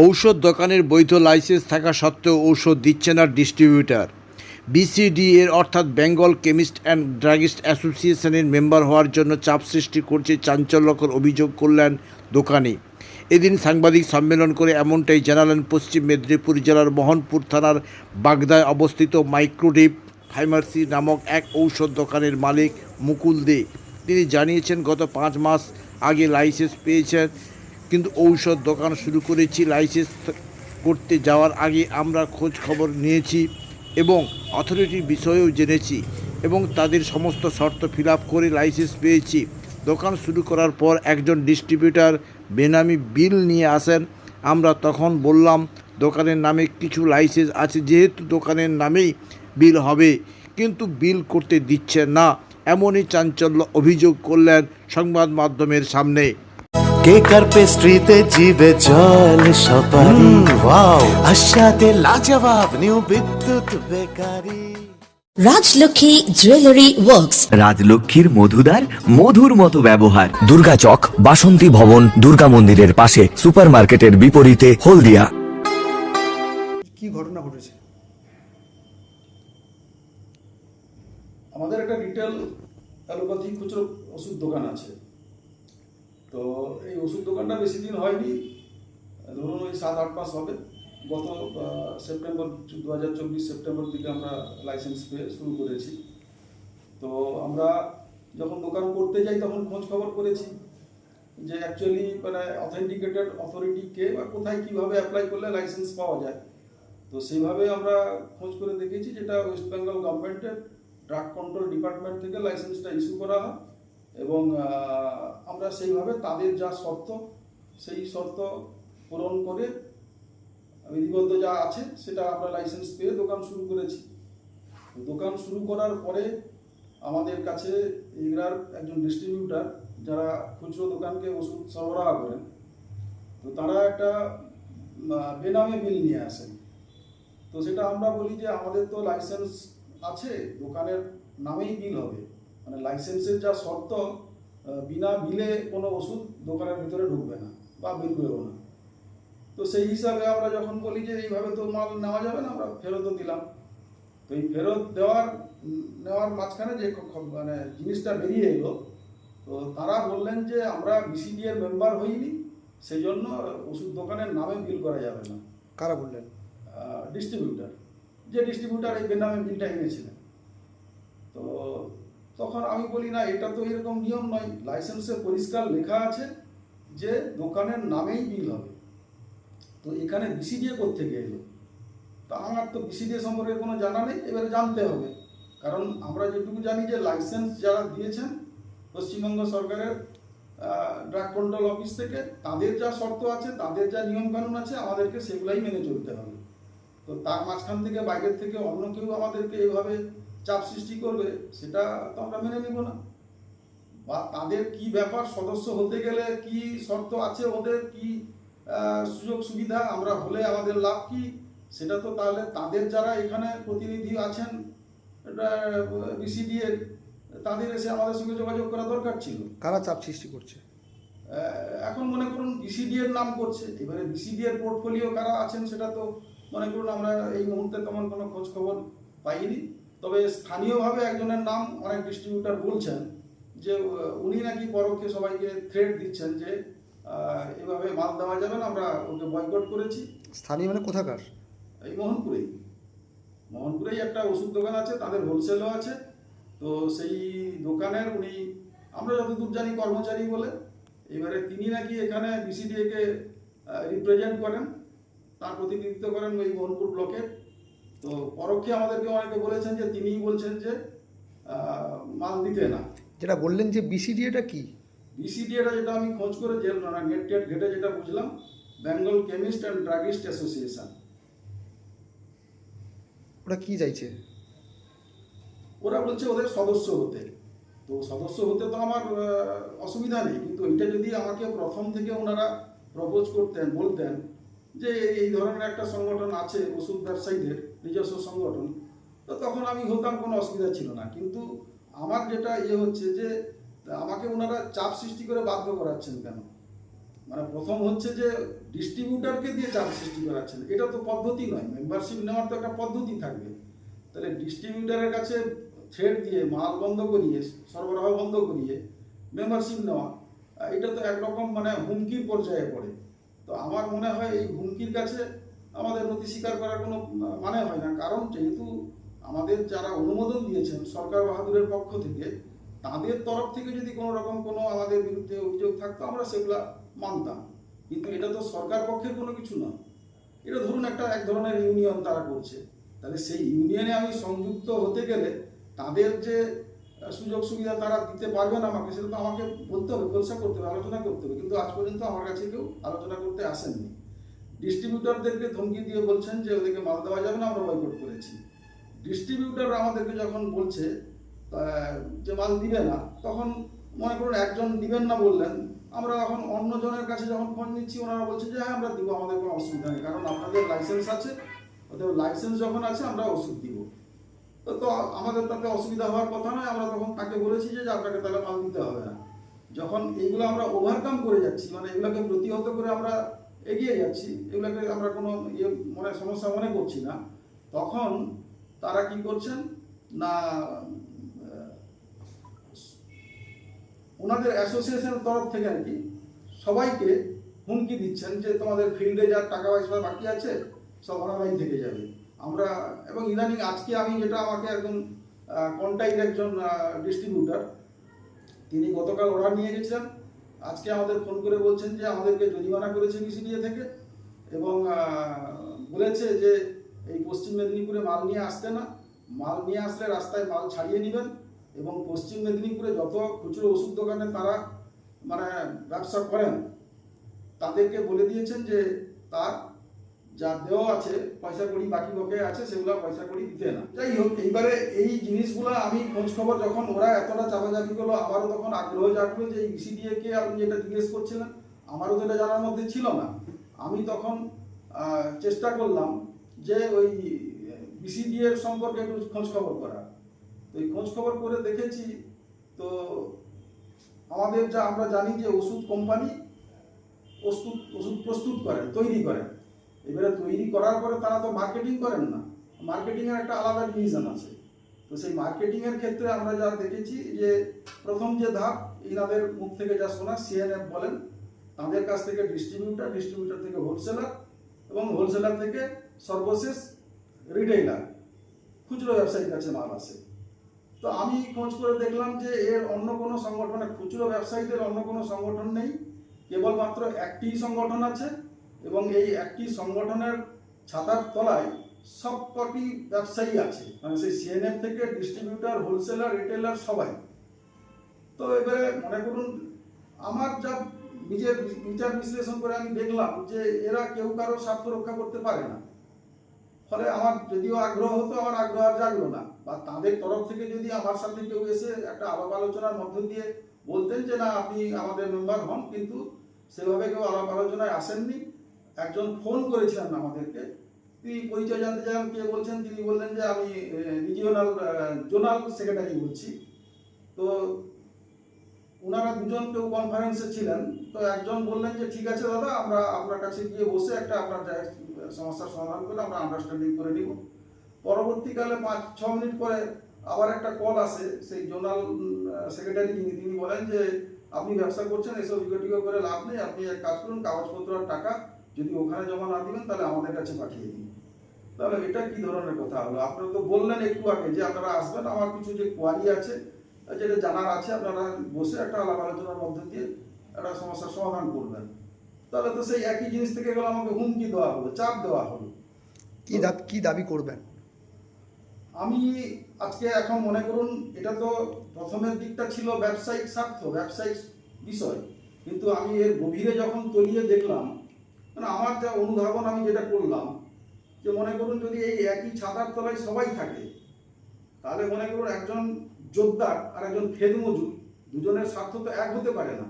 ঔষধ দোকানের বৈধ লাইসেন্স থাকা সত্ত্বেও ঔষধ দিচ্ছে না ডিস্ট্রিবিউটার। বিসিডি এর অর্থাৎ বেঙ্গল কেমিস্ট অ্যান্ড ড্রাগিস্ট অ্যাসোসিয়েশনের মেম্বার হওয়ার জন্য চাপ সৃষ্টি করছে চাঞ্চল্যকর অভিযোগ করলেন দোকানি। এদিন সাংবাদিক সম্মেলন করে এমনটাই জানালেন পশ্চিম মেদিনীপুর জেলার মোহনপুর থানার বাগদায় অবস্থিত মাইক্রোডিপ ফার্মাসি নামক এক ঔষধ দোকানের মালিক মুকুল দে। তিনি জানিয়েছেন, গত পাঁচ মাস আগে লাইসেন্স পেয়েছেন কিন্তু ঔষধ দোকান শুরু করেছি লাইসেন্স করতে যাওয়ার আগে আমরা খোঁজ খবর নিয়েছি এবং অথরিটির বিষয়েও জেনেছি এবং তাদের সমস্ত শর্ত ফিল করে লাইসেন্স পেয়েছি। দোকান শুরু করার পর একজন ডিস্ট্রিবিউটার বেনামি বিল নিয়ে আসেন। আমরা তখন বললাম, দোকানের নামে কিছু লাইসেন্স আছে, যেহেতু দোকানের নামেই বিল হবে, কিন্তু বিল করতে দিচ্ছে না। এমনই চাঞ্চল্য অভিযোগ করলেন সংবাদ মাধ্যমের সামনে। কেক আর পেস্ট্রিতে জিবে জল সপারি? ওয়াও। আশাতে লাজবাব new Bidyut bakery. Rajlakshmi jewellery works. রাজলক্ষ্মীর মধুদার মধুর মতো ব্যবহার। দুর্গা চক বাসন্তী ভবন দুর্গা মন্দিরের পাশে সুপারমার্কেটের বিপরীতে হলদিয়া। কি ঘটনা ঘটেছে? আমাদের একটা রিটেল অ্যালোপ্যাথি খুচরো ওষুধ দোকান আছে। তো এই ওষুধ দোকানটা বেশি দিন হয়নি। ধরুন ওই সাত, আট মাস হবে। গত সেপ্টেম্বর দু হাজার চব্বিশ সেপ্টেম্বর দিকে আমরা লাইসেন্স পেয়ে শুরু করেছি। তো আমরা যখন দোকান করতে যাই, তখন খোঁজ খবর করেছি যে অ্যাকচুয়ালি মানে অথেন্টিকেটেড অথরিটি কে বা কোথায় কীভাবে অ্যাপ্লাই করলে লাইসেন্স পাওয়া যায়। তো সেইভাবে আমরা খোঁজ করে দেখেছি যেটা ওয়েস্ট বেঙ্গল গভর্নমেন্টের ড্রাগ কন্ট্রোল ডিপার্টমেন্ট থেকে লাইসেন্সটা ইস্যু করা হয়। এবং আমরা সেইভাবে তাদের যা শর্ত, সেই শর্ত পূরণ করে বিধিবদ্ধ যা আছে সেটা আমরা লাইসেন্স পেয়ে দোকান শুরু করেছি। দোকান শুরু করার পরে আমাদের কাছে এগুলার একজন ডিস্ট্রিবিউটার যারা খুচরো দোকানকে ওষুধ সরবরাহ করেন, তো তারা একটা বেনামে বিল নিয়ে আসেন। তো সেটা আমরা বলি যে আমাদের তো লাইসেন্স আছে, দোকানের নামেই বিল হবে। মানে লাইসেন্সের যা শর্ত বিনা বিলে কোনো ওষুধ দোকানের ভিতরে ঢুকবে না বা বেরোবেও না। তো সেই হিসাবে আমরা যখন বলি যে এইভাবে তো মাল নেওয়া যাবে না আমরা ফেরতও দিলাম। তো এই ফেরত দেওয়ার নেওয়ার মাঝখানে যে মানে জিনিসটা বেরিয়ে এলো তো তারা বললেন যে আমরা বিসিডি এর মেম্বার হইনি সেই জন্য ওষুধ দোকানের নামে বিল করা যাবে না। কারা বললেন? ডিস্ট্রিবিউটার যে ডিস্ট্রিবিউটার এই বেনামে বিলটা এনেছিলেন। তো তখন আমি বলি, না, এটা তো এরকম নিয়ম নয়। লাইসেন্সে পরিষ্কার লেখা আছে যে দোকানের নামেই বিল হবে। তো এখানে বিসিডিএ থেকে এলো? তা আমার তো বিসিডিএ সম্পর্কে কোনো জানা নেই। এবারে জানতে হবে। কারণ আমরা যেটুকু জানি যে লাইসেন্স যারা দিয়েছেন পশ্চিমবঙ্গ সরকারের ড্রাগ কন্ট্রোল অফিস থেকে, তাদের যা শর্ত আছে, তাদের যা নিয়মকানুন আছে, আমাদেরকে সেগুলাই মেনে চলতে হবে। তো তার মাঝখান থেকে, বাইরের থেকে অন্য কেউ আমাদেরকে এভাবে চাপ সৃষ্টি করবে সেটা তো আমরা মেনে নিব না। বা তাদের কি ব্যাপার সদস্য হতে গেলে কি শর্ত আছে ওদের কি সুযোগ সুবিধা আমরা হলে আমাদের লাভ কি? সেটা তো তাহলে তাদের যারা এখানে প্রতিনিধি আছেন বিসিডি এর তাদের এসে আমাদের সঙ্গে যোগাযোগ করা দরকার ছিল। কারা চাপ সৃষ্টি করছে? এখন মনে করুন বিসিডি এর নাম করছে। এবারে বিসিডি এর পোর্টফোলিও কারা আছেন সেটা তো মনে করুন আমরা এই মুহূর্তে তেমন কোনো খোঁজ খবর পাইনি। তবে স্থানীয়ভাবে একজনের নাম অনেক ডিস্ট্রিবিউটার বলছেন যে উনি নাকি পরোক্ষে সবাইকে থ্রেট দিচ্ছেন যে এভাবে মাল দেওয়া যাবে না আমরা ওকে বয়কট করেছি। স্থানীয় মানে কোথাকার? এই মোহনপুরেই। মোহনপুরেই একটা ওষুধ দোকান আছে তাদের হোলসেলও আছে। তো সেই দোকানের উনি আমরা যতদূর জানি কর্মচারী বলে এবারে তিনি নাকি এখানে বিসিডিএ কে রিপ্রেজেন্ট করেন তার প্রতিনিধিত্ব করেন ওই মোহনপুর ব্লকের। তো পরোক্ষে আমাদেরকে অনেকে বলেছেন যে তিনিই বলছেন যে মাল দিতে না। যেটা বললেন যে বিসিডি এটা কি? বিসিডিএটা যেটা আমি খোঁজ করে যে নেট টেট ঘেটে যেটা বুঝলাম Bengal chemist and druggist association. ওরা কি চাইছে? ওরা বলছে ওদের সদস্য হতে। তো সদস্য হতে তো আমার অসুবিধা নেই কিন্তু এটা যদি আমাকে প্রথম থেকে ওনারা প্রপোজ করতেন বলতেন যে এই- ধরনের একটা সংগঠন আছে, ওষুধ ব্যবসায়ীদের নিজস্ব সংগঠন, তো তখন আমি হতাম, কোনো অসুবিধা ছিল না। কিন্তু আমার যেটা ইয়ে হচ্ছে যে, আমাকে ওনারা চাপ সৃষ্টি করে বাধ্য করাচ্ছেন কেন? মানে প্রথম হচ্ছে যে ডিস্ট্রিবিউটারকে দিয়ে চাপ সৃষ্টি করাচ্ছেন। এটা তো পদ্ধতি নয় মেম্বারশিপ নেওয়ার তো একটা পদ্ধতি থাকবে। তাহলে ডিস্ট্রিবিউটারের কাছে থ্রেড দিয়ে, মাল বন্ধ করিয়ে, সরবরাহ বন্ধ করিয়ে মেম্বারশিপ নেওয়া, এটা তো একরকম মানে হুমকির পর্যায়ে পড়ে। তো আমার মনে হয় এই হুমকির কাছে আমাদের নথি স্বীকার করার কোনো মানে হয় না। কারণ যেহেতু আমাদের যারা অনুমোদন দিয়েছেন সরকার বাহাদুরের পক্ষ থেকে, তাদের তরফ থেকে যদি কোনো রকম কোনো আমাদের বিরুদ্ধে অভিযোগ থাকতো, আমরা সেগুলা মানতাম। কিন্তু এটা তো সরকার পক্ষের কোনো কিছু নয়। এটা ধরুন একটা এক ধরনের ইউনিয়ন তারা করছে। তাহলে সেই ইউনিয়নে আমি সংযুক্ত হতে গেলে তাদের যে সুযোগ সুবিধা তারা দিতে পারবেন আমাকে সেটা তো আমাকে বলতে হবে খোলসা করতে হবে, আলোচনা করতে হবে। কিন্তু আজ পর্যন্ত আমার কাছে কেউ আলোচনা করতে আসেননি। ডিস্ট্রিবিউটারদেরকে ধমকি দিয়ে বলছেন যে ওদেরকে মাল দেওয়া যাবে না, আমরা বয়কট করেছি। ডিস্ট্রিবিউটর আমাদেরকে যখন বলছে যে মাল দিবে না, তখন মনে করুন একজন দিবেন না বললেন, আমরা এখন অন্যজনের কাছে যখন ফোন নিচ্ছি ওনারা বলছে যে হ্যাঁ আমরা দিব, আমাদের কোনো অসুবিধা নেই, কারণ আপনাদের লাইসেন্স আছে, ওদের লাইসেন্স যখন আছে, আমরা ওষুধ দিব। তো আমাদের তাতে অসুবিধা হওয়ার কথা নয়, আমরা তখন তাকে বলেছি যে আপনাকে তাহলে মাল দিতে হবে না। যখন এইগুলো আমরা ওভারকাম করে যাচ্ছি মানে এগুলোকে প্রতিহত করে আমরা এগিয়ে যাচ্ছি, এগুলোকে আমরা কোনো ইয়ে মনে, সমস্যা মনে করছি না, তখন তারা কি করছেন? না, ওনাদের অ্যাসোসিয়েশনের তরফ থেকে আর কি সবাইকে হুমকি দিচ্ছেন যে তোমাদের ফিল্ডে যার টাকা পয়সা বাকি আছে, সব ওনারাই থেকে যাবে। আমরা, এবং ইদানিং আজকে আমি যেটা আমাকে একজন কন্টাইল একজন ডিস্ট্রিবিউটার তিনি গতকাল অর্ডার নিয়ে গেছিলেন। আজকে আমাদের ফোন করে বলছেন যে আমাদেরকে জরিমানা করেছে বিসিডিএ থেকে এবং বলেছে যে এই পশ্চিম মেদিনীপুরে মাল নিয়ে আসতে না। মাল নিয়ে আসলে রাস্তায় মাল ছাড়িয়ে নেবেন এবং পশ্চিম মেদিনীপুরে যত খুচরো ওষুধ দোকানে তারা মানে ব্যবসা করেন, তাদেরকে বলে দিয়েছেন যে তার যা দেওয়া আছে, পয়সা কড়ি বাকি বকে আছে, সেগুলো পয়সা কড়ি দিতে না। যাই হোক, এইবারে এই জিনিসগুলো আমি খোঁজ খবর যখন ওরা এতটা চাপাচাপি করল আমারও তখন আগ্রহ জাগলো যে এই বিসিডিএ কে আপনি যেটা জিজ্ঞেস করছিলেন। আমারও তো এটা জানার মধ্যে ছিল না। আমি তখন চেষ্টা করলাম যে ওই বিসিডিএ সম্পর্কে একটু খোঁজ খবর করার। তো এই খোঁজ খবর করে দেখেছি, তো আমাদের যা আমরা জানি যে ওষুধ কোম্পানি ওষুধ ওষুধ প্রস্তুত করে, তৈরি করেন এবারে তৈরি করার পরে তারা তো মার্কেটিং করেন না। মার্কেটিংয়ের একটা আলাদা ডিভিশন আছে। তো সেই মার্কেটিংয়ের ক্ষেত্রে আমরা যা দেখেছি যে, প্রথম যে ধাপ ইনাদের মুখ থেকে যা শোনা সিএনএফ বলেন, তাদের কাছ থেকে ডিস্ট্রিবিউটার ডিস্ট্রিবিউটার থেকে হোলসেলার এবং হোলসেলার থেকে সর্বশেষ রিটেইলার খুচরো ব্যবসায়ীর কাছে মাল আসে। তো আমি খোঁজ করে দেখলাম যে, এর অন্য কোনো সংগঠনে, খুচরো ব্যবসায়ীদের অন্য কোনো সংগঠন নেই। কেবলমাত্র একটি সংগঠন আছে এবং এই একটি সংগঠনের ছাতার তলায় সবকটি ব্যবসায়ী আছে মানে সেই সিএনএফ থেকে ডিস্ট্রিবিউটার হোলসেলার রিটেলার সবাই। তো এবারে মনে করুন, আমার যা নিজের বিচার বিশ্লেষণ করে আমি দেখলাম যে এরা কেউ কারও স্বার্থ রক্ষা করতে পারে না। ফলে আমার যদিও আগ্রহ হতো, আমার আগ্রহ আর জাগলো না। বা তাদের তরফ থেকে যদি আমার সাথে কেউ এসে একটা আলাপ আলোচনার মধ্য দিয়ে বলতেন যে, না, আপনি আমাদের মেম্বার হন, কিন্তু সেভাবে কেউ আলাপ আলোচনায় আসেননি। একজন ফোন করেছিলেন আমাদেরকে। তিনি পরিচয় জানতে চান, কে বলছেন, তিনি বললেন যে আমি রিজিওনাল জোনাল সেক্রেটারি বলছি। তো ওনারা দুজন কেউ কনফারেন্সে ছিলেন। তো একজন বললেন যে, ঠিক আছে দাদা, আমরা আপনার কাছে গিয়ে বসে একটা আপনার সমস্যার সমাধান করে আমরা আন্ডারস্ট্যান্ডিং করে নিব। পরবর্তীকালে পাঁচ, ছ মিনিট পরে আবার একটা কল আসে, সেই জোনাল সেক্রেটারি যিনি, তিনি বলেন যে, আপনি ব্যবসা করছেন, এসব ইগোটিগো করে লাভ নেই, আপনি এক কাজ করুন, কাগজপত্র আর টাকা যদি ওখানে জমা না দিবেন তাহলে আমাদের কাছে পাঠিয়ে দিন। তাহলে এটা কি ধরনের কথা হলো? আপনারা তো বললেন একটু আগে যে আপনারা আসবেন আমার কিছু যে কোয়ারি আছে যেটা জানার আছে আপনারা বসে একটা আলাপ আলোচনার মধ্য দিয়ে একটা সমস্যার সমাধান করবেন। তাহলে তো সেই একই জিনিস থেকে গেলে আমাকে হুমকি দেওয়া হলো চাপ দেওয়া হলো। কি দাবি কি দাবি করবেন? আমি আজকে এখন মনে করুন এটা তো প্রথমের দিকটা ছিল ব্যবসায়িক স্বার্থ ব্যবসায়িক বিষয়। কিন্তু আমি এর গভীরে যখন তলিয়ে দেখলাম মানে আমার যা অনুধাবন আমি যেটা করলাম, যে মনে করুন যদি এই একই ছাতার তলায় সবাই থাকে, তাহলে মনে করুন একজন যোদ্ধার আর একজন খেদ মজুর, দুজনের স্বার্থ তো এক হতে পারে না।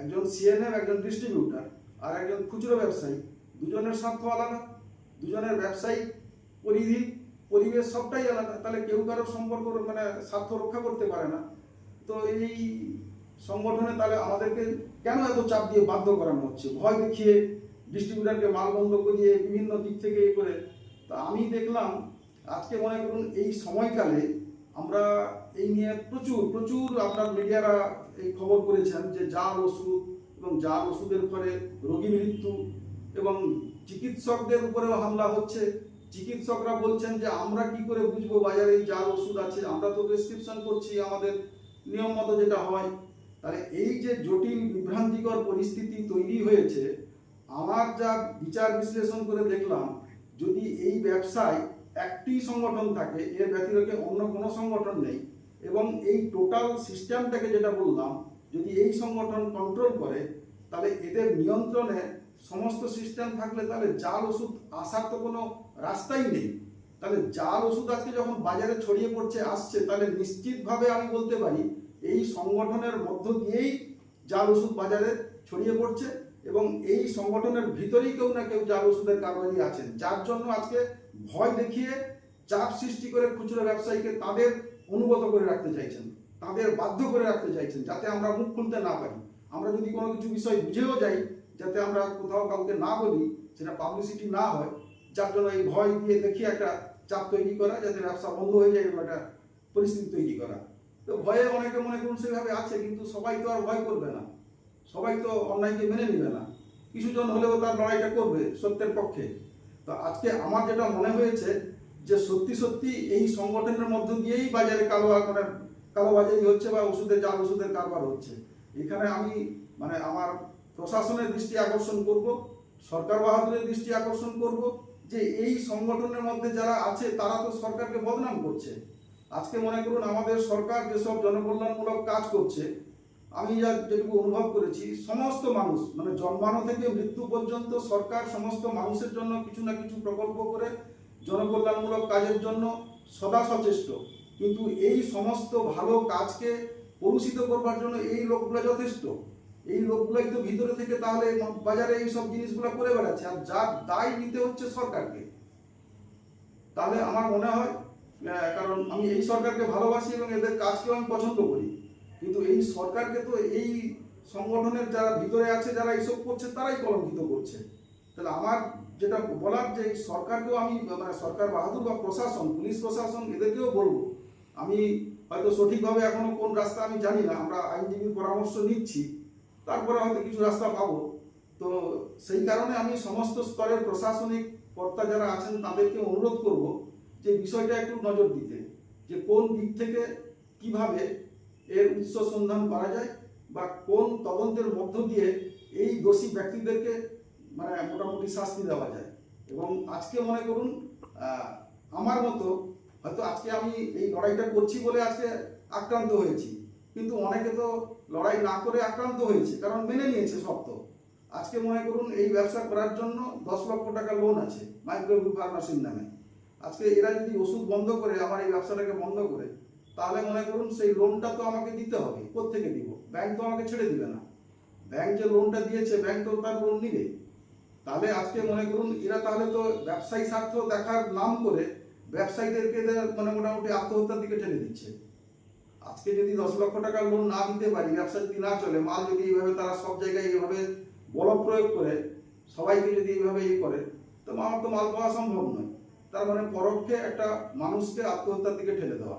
একজন সিএনএফ একজন ডিস্ট্রিবিউটার আর একজন খুচরো ব্যবসায়ী, দুজনের স্বার্থ আলাদা, দুজনের ব্যবসায়িক পরিধি, পরিবেশ সবটাই আলাদা, তাহলে কেউ কারও সম্পর্ক মানে স্বার্থ রক্ষা করতে পারে না। তো এই সংগঠনে তাহলে আমাদেরকে কেন এত চাপ দিয়ে বাধ্য করানো হচ্ছে? ভয় দেখিয়ে ডিস্ট্রিবিউটারকে মাল বন্ধ করিয়ে বিভিন্ন দিক থেকে এ করে। তা আমি দেখলাম, আজকে মনে করুন এই সময়কালে আমরা এই নিয়ে প্রচুর প্রচুর আপনার মিডিয়ারা এই খবর করেছেন যে জাল ওষুধ এবং জাল ওষুধের ফলে রোগী মৃত্যু এবং চিকিৎসকদের উপরেও হামলা হচ্ছে। চিকিৎসকরা বলছেন যে আমরা কি করে বুঝব বাজারে এই ওষুধ আছে? আমরা তো প্রেসক্রিপশন করছি আমাদের নিয়ম মতো যেটা হয়। তাহলে এই যে জটিল, বিভ্রান্তিকর পরিস্থিতি তৈরি হয়েছে আমার যা বিচার বিশ্লেষণ করে দেখলাম, যদি এই ব্যবসায় একটি সংগঠন থাকে, এর ব্যতিরেকে অন্য কোনো সংগঠন নেই, এবং এই টোটাল সিস্টেমটাকে যেটা বললাম, যদি এই সংগঠন কন্ট্রোল করে, তাহলে এদের নিয়ন্ত্রণে সমস্ত সিস্টেম থাকলে তাহলে জাল ওষুধ আসার তো কোনো রাস্তাই নেই। তাহলে জাল ওষুধ আজকে যখন বাজারে ছড়িয়ে পড়ছে, আসছে, তাহলে নিশ্চিতভাবে আমি বলতে পারি, এই সংগঠনের মধ্য দিয়েই জাল ওষুধ বাজারে ছড়িয়ে পড়ছে। এবং এই সংগঠনের ভিতরেই কেউ না কেউ জাল ওষুধের কারবারি আছেন। যার জন্য আজকে ভয় দেখিয়ে চাপ সৃষ্টি করে খুচরো ব্যবসায়ীকে তাদের অনুগত করে রাখতে চাইছেন, তাদের বাধ্য করে রাখতে চাইছেন, যাতে আমরা মুখ খুলতে না পারি। আমরা যদি কোনো কিছু বিষয় বুঝেও যাই, যাতে আমরা কোথাও কাউকে না বলি, সেটা পাবলিসিটি না হয়, যার জন্য এই ভয় দিয়ে দেখিয়ে একটা চাপ তৈরি করা, যাতে ব্যবসা বন্ধ হয়ে যায় এরকম একটা পরিস্থিতি তৈরি করা। তো ভয়ে অনেকে মনে করুন সেভাবে আছে, কিন্তু সবাই তো আর ভয় করবে না। সবাই তো অন্যায়কে মেনে নেবে না। কিছুজন হলেও তার লড়াইটা করবে সত্যের পক্ষে। তো আজকে আমার যেটা মনে হয়েছে যে সত্যি সত্যি এই সংগঠনের মধ্য দিয়েই বাজারে কালো মানে কালোবাজারি হচ্ছে বা ওষুধের জাল, ওষুধের কারবার হচ্ছে। এখানে আমি মানে আমার প্রশাসনের দৃষ্টি আকর্ষণ করব, সরকার বাহাদুরের দৃষ্টি আকর্ষণ করব যে এই সংগঠনের মধ্যে যারা আছে, তারা তো সরকারকে বদনাম করছে। আজকে মনে করুন আমাদের সরকার যেসব জনকল্যাণমূলক কাজ করছে আমি যা যেটুকু অনুভব করেছি, সমস্ত মানুষ মানে জন্মানো থেকে মৃত্যু পর্যন্ত সরকার সমস্ত মানুষের জন্য কিছু না কিছু প্রকল্প করে, জনকল্যাণমূলক কাজের জন্য সদা সচেষ্ট। কিন্তু এই সমস্ত ভালো কাজকে কলুষিত করবার জন্য এই লোকগুলো যথেষ্ট। এই লোকগুলাই তো ভিতরে থেকে তাহলে বাজারে এই সব জিনিসগুলো করে বেড়াচ্ছে, আর যার দায় নিতে হচ্ছে সরকারকে। তাহলে আমার মনে হয় কারণ আমি এই সরকারকে ভালোবাসি এবং এদের কাজকেও আমি পছন্দ করি। কিন্তু এই সরকারকে তো এই সংগঠনের যারা ভিতরে আছে, যারা এইসব করছে, তারাই কলঙ্কিত করছে। তাহলে আমার যেটা বলার যে সরকারকেও আমি মানে সরকার বাহাদুর বা প্রশাসন, পুলিশ প্রশাসন এদেরকেও বলব। আমি হয়তো সঠিকভাবে এখনও কোন রাস্তা আমি জানি না, আমরা আইনজীবীর পরামর্শ নিচ্ছি, তারপরে হয়তো কিছু রাস্তা পাবো। তো সেই কারণে আমি সমস্ত স্তরের প্রশাসনিক কর্তা যারা আছেন, তাদেরকে অনুরোধ করব যে বিষয়টা একটু নজর দিতে, যে কোন দিক থেকে কীভাবে এর উৎস সন্ধান করা যায় বা কোন তদন্তের মধ্য দিয়ে এই দোষী ব্যক্তিদেরকে মানে মোটামুটি শাস্তি দেওয়া যায়। এবং আজকে মনে করুন আমার মতো হয়তো আজকে আমি এই লড়াইটা করছি বলে আজকে আক্রান্ত হয়েছি। কিন্তু অনেকে তো লড়াই না করে আক্রান্ত হয়েছে, কারণ মেনে নিয়েছে শক্ত আজকে মনে করুন, এই ব্যবসা করার জন্য দশ লক্ষ টাকা লোন আছে মাইক্রোভিউ ফার্মাসির নামে। আজকে এরা যদি ওষুধ বন্ধ করে আমার এই ব্যবসাটাকে বন্ধ করে তাহলে মনে করুন সেই লোনটা তো আমাকে দিতে হবে। কোত্থেকে দিব? ব্যাংক তো আমাকে ছেড়ে দিবে না। ব্যাংক যে লোনটা দিয়েছে ব্যাংক তো তার লোন নিবে। তাহলে আজকে মনে করুন এরা তাহলে তো ব্যবসায়ী স্বার্থ দেখার নাম করে ব্যবসায়ীদেরকে মানে মোটামুটি আত্মহত্যার দিকে ঠেলে দিচ্ছে। আজকে যদি দশ লক্ষ টাকার লোন না দিতে পারি ব্যবসা যদি না চলে, মাল যদি এইভাবে তারা সব জায়গায় এইভাবে বল প্রয়োগ করে, সবাইকে যদি এইভাবে ই করে, তো আমার তো মাল পাওয়া সম্ভব নয়। তার মানে পরোক্ষে একটা মানুষকে আত্মহত্যার দিকে ঠেলে দেওয়া।